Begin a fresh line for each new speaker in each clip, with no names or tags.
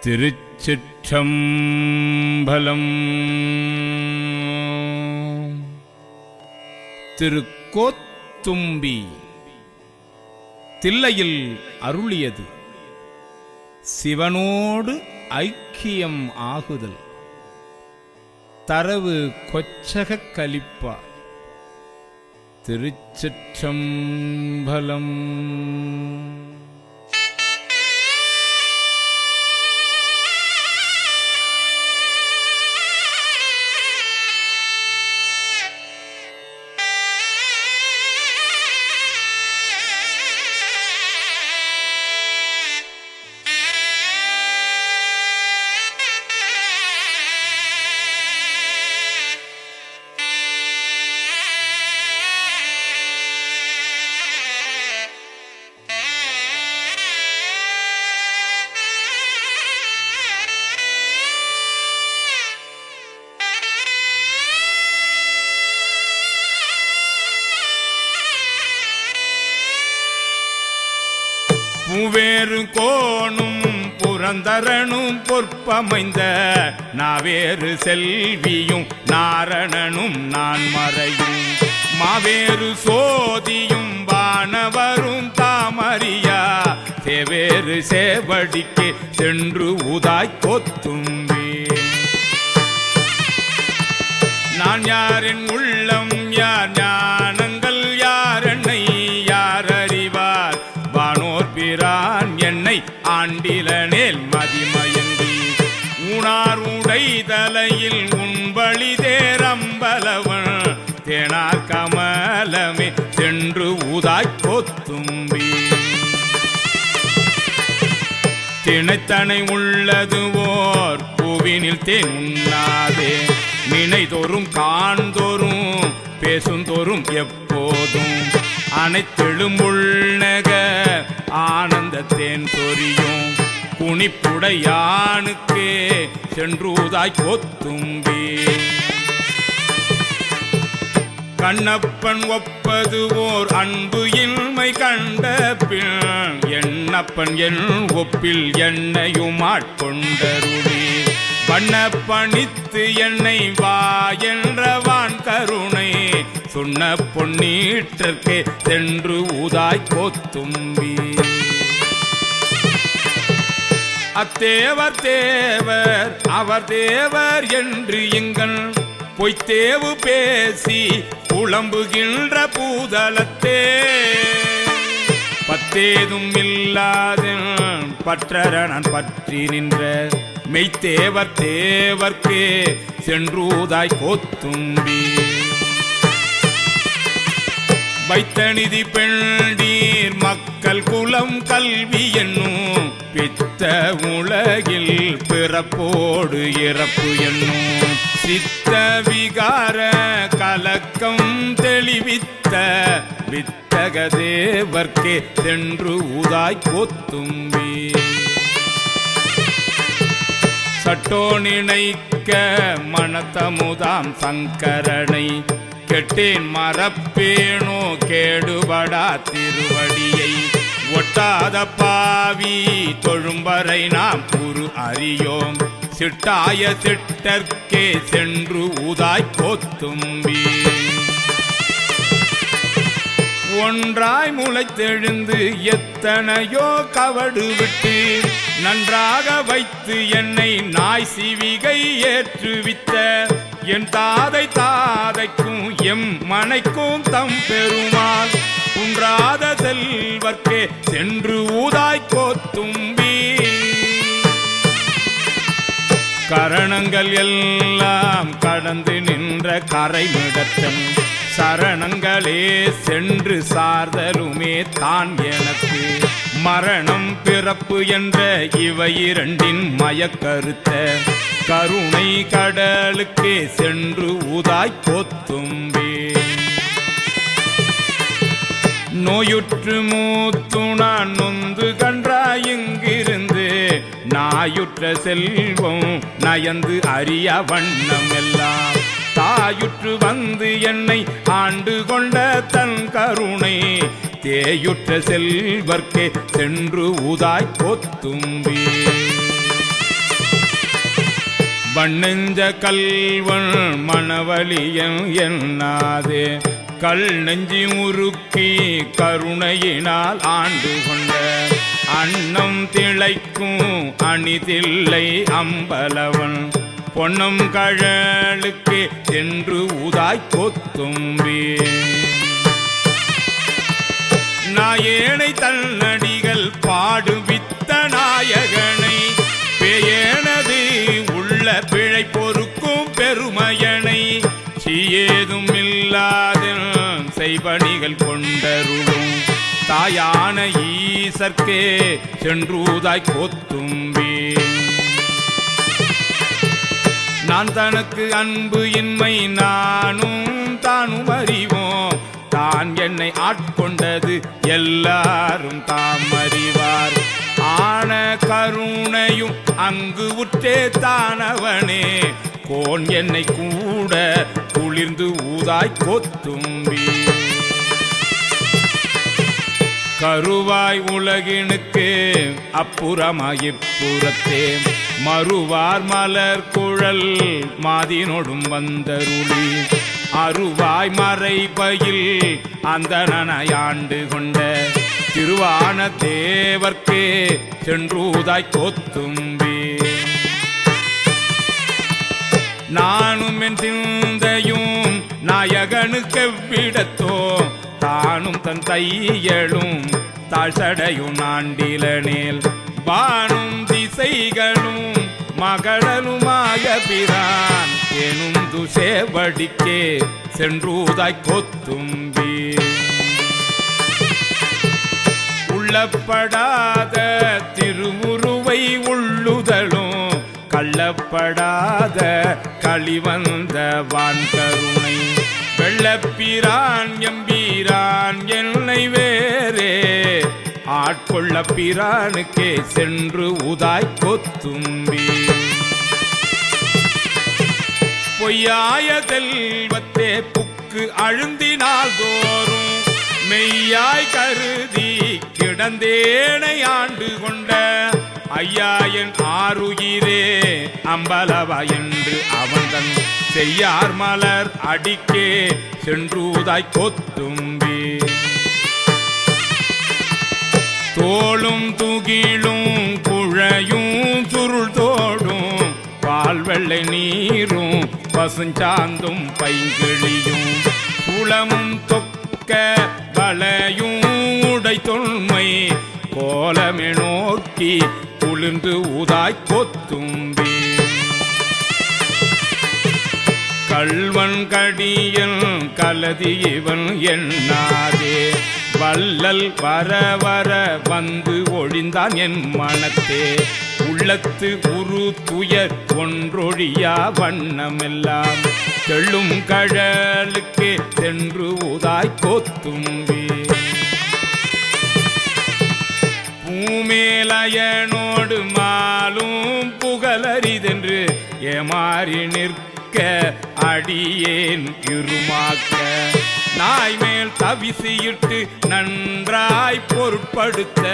திருச்சிற்றம்பலம். திருக்கோத்தும்பி தில்லையில் அருளியது. சிவனோடு ஐக்கியம் ஆகுதல். தரவு கொச்சகக் கலிப்பா. திருச்சிற்றம்பலம். பூவேறு கோணும் புரந்தரனும் பொற்பமைந்த நாவேறு செல்வியும் நாரணனும் நான் மறையும். மாவேறு சோதியும் வானவரும் தாமரியா தேவேறு சேவடிக்கு சென்று உதாய் கொத்தும்பே. நான் யாரின் உள்ளம் யார் ஞான ஆண்டிரான் என்னை ஆண்டிலனேல் மதிமயங்கி. உணார் உடை தலையில் உண்பழி தேரம்பலவன். தேனார் கமலமே சென்று உதாய் கொத்தும்பி. திணைத்தனை உள்ளது ஓர் பூவினில் தேன் உண்ணாதே காண்தோறும் பேசுந்தோறும் எப்போதும். அனைத்தெழும் உள்நக ஆனந்தத்தேன் சொரியும் குனிப்புடையானுக்கே சென்றுதாய் கொத்தும்பி கண்ணப்பன் ஒப்பது ஓர் அன்பு இன்மை கண்ட பின் எண்ணப்பன் என் ஒப்பில் என்னையும் ஆட்கொண்டருளி. பண்ணப்பணித்து என்னை வா என்றவான் கருணை சொன்ன பொன்னீற்றற்கே சென்று ஊதாய் கோத்தும்பி அத்தேவர் தேவர் அவர் தேவர் என்று எங்கள் பொய்த்தேவு பேசி புலம்புகின்ற பூதலத்தே. பத்தேதும் இல்லாத பற்றரணன் பற்றி நின்ற மெய்த்தேவர் தேவர்க்கே சென்றூதாய் கோத்தும்பி. வைத்தநிதி பெண்டீர் மக்கள் குலம் கல்வி என் உலகில் பிறப்போடு இறப்பு என்னும் சித்த விகார கலக்கம் தெளிவித்த வித்தக தேவர்க்கே சென்று உதாய் கொத்தும்பி. சட்டோ நினைக்க மனத்தமுதாம் சங்கரனை கெட்டேன் மரப்பேனோ கேடுபடா திருவடியை. ஒட்டாத பாவி தொழும்பரை நாம் குரு அறியோம். சிட்டாய சிட்டர்க்கே சென்று ஊதாய் கோத்தும்பி. ஒன்றாய் முளைத்தெழுந்து எத்தனையோ கவடு விட்டு நன்றாக வைத்து என்னை நாய் சிவிகை ஏற்றுவித்த. என் தாதை தாதைக்கும் எம் மனைக்கும் தம் பெருமாள். குன்றாத செல்வர்க்கே சென்று ஊதாய்க்கோ தும்பி கரணங்கள் எல்லாம் கடந்து நின்ற கரைமிடத்தன் சரணங்களே சென்று சார்தலுமே தான் எனக்கு. மரணம் பிறப்பு என்ற இவை இரண்டின் மயக்கருத்த. கருணை கடலுக்கே சென்று உதாய் போத்தும்பே நோயுற்று மூத்துணான் நொந்து கன்றாயிங்கிருந்து நாயுற்ற செல்வம் நயந்து அறிய வண்ணம் எல்லாம். தாயுற்று வந்து என்னை ஆண்டு கொண்ட தன் கருணை. தேயுற்ற செல்வர்க்கே சென்று உதாய் கொத்தும்பி வண்ணெஞ்ச கல்வன் மணவழியன் என்னாதே. கல் நெஞ்சி முறுக்கி கருணையினால் ஆண்டு கொண்ட அன்னம் திளைக்கும் அணிதில்லை அம்பலவன். பொன்னம் கழலுக்கு சென்று உதாய் கொத்தும்பே. நாயேனை தன்னடிகள் பாடுவித்த நாயகன் தாயான ஈசர்க்கே சென்றூதாய் கொத்தும்பே நான் தனக்கு அன்பு இன்மை நானும் தானும் அறிவோம். தான் என்னை ஆட்கொண்டது எல்லாரும் தாம் அறிவார். ஆன கருணையும் அங்கு உற்றே தானவனே. கோன் என்னை கூட குளிர்ந்து ஊதாய் கொத்தும்பி கருவாய் உலகினுக்கு அப்புறமாய்ப்புறத்தே மறுவார் மலர் குழல் மாதினொடும் வந்தருளி. அருவாய் மறை பயில் அந்த நனையாண்டு கொண்ட திருவான தேவர்க்கே சென்றூதாய் கோத்தும்பி. நானும் என் சிந்தையும் நாயகனுக்கு எவ்விடத்தோ தானும் தன் தையலும் தாழ்சடையும் நாண்டிலனேல். வானும் திசைகளும் மகளலுமாய பிரான். எனும் துசேவடிக்கே சென்றூதாய் கொத்தும்பி. உள்ளப்படாத திருவுருவை உள்ளுதலும் கள்ளப்படாத களிவந்த வான் கருணை பிரான் எம்பீரான் என்னை வேறே. ஆட்கொள்ள பிரானுக்கே சென்று உதாய் கொத்தும்பி. பொய்யாய செல்வத்தே புக்கு அழுந்தினால் தோறும் மெய்யாய் கருதி கிடந்தேனை ஆண்டு கொண்ட ஐயா என் ஆறுயிரே அம்பலவா என்று அவன் செய்யார் மலர் அடிக்கே சென்றுதாய் கொத்தும்பி. தோளும் துகிலும் குழையும் சுருள் தோடும் பால் வெள்ளை நீரும் பசுஞ்சாந்தும் பைங்கிழியும். குளமும் தொக்க வளையும் உடை தொன்மை கோலமே நோக்கி குளிர்ந்து ஊதாய் கொத்தும்பி. கள்வன் கடியன் கலதி இவன் எண்ணாதே. வள்ளல் வர வர வந்து ஒழிந்தான் என் மனத்தே. உள்ளத்து உரு துயர் ஒன்றொழியா வண்ணமெல்லாம். தெள்ளும் கழலுக்கு சென்று உதாய் கோத்தும்பே. பூமேலயனோடு மாலும் புகழறிதென்று ஏமாறி நிற்க அடியேன் இருமாக்க. நாய் மேல் தவிசியிட்டு நன்றாய் பொருட்படுத்த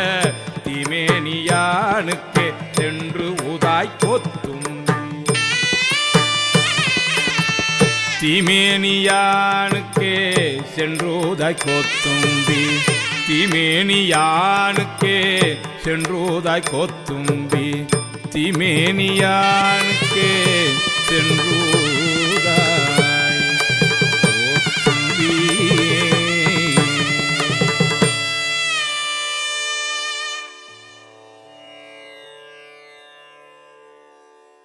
திமேனியானுக்கு சென்று உதாய் கொத்தும். திமேனியானுக்கே சென்றோதாய் கொத்தும்பி திமேனியானுக்கே சென்றோதாய் கொத்தும்பி திமேனியானுக்கே சென்றோ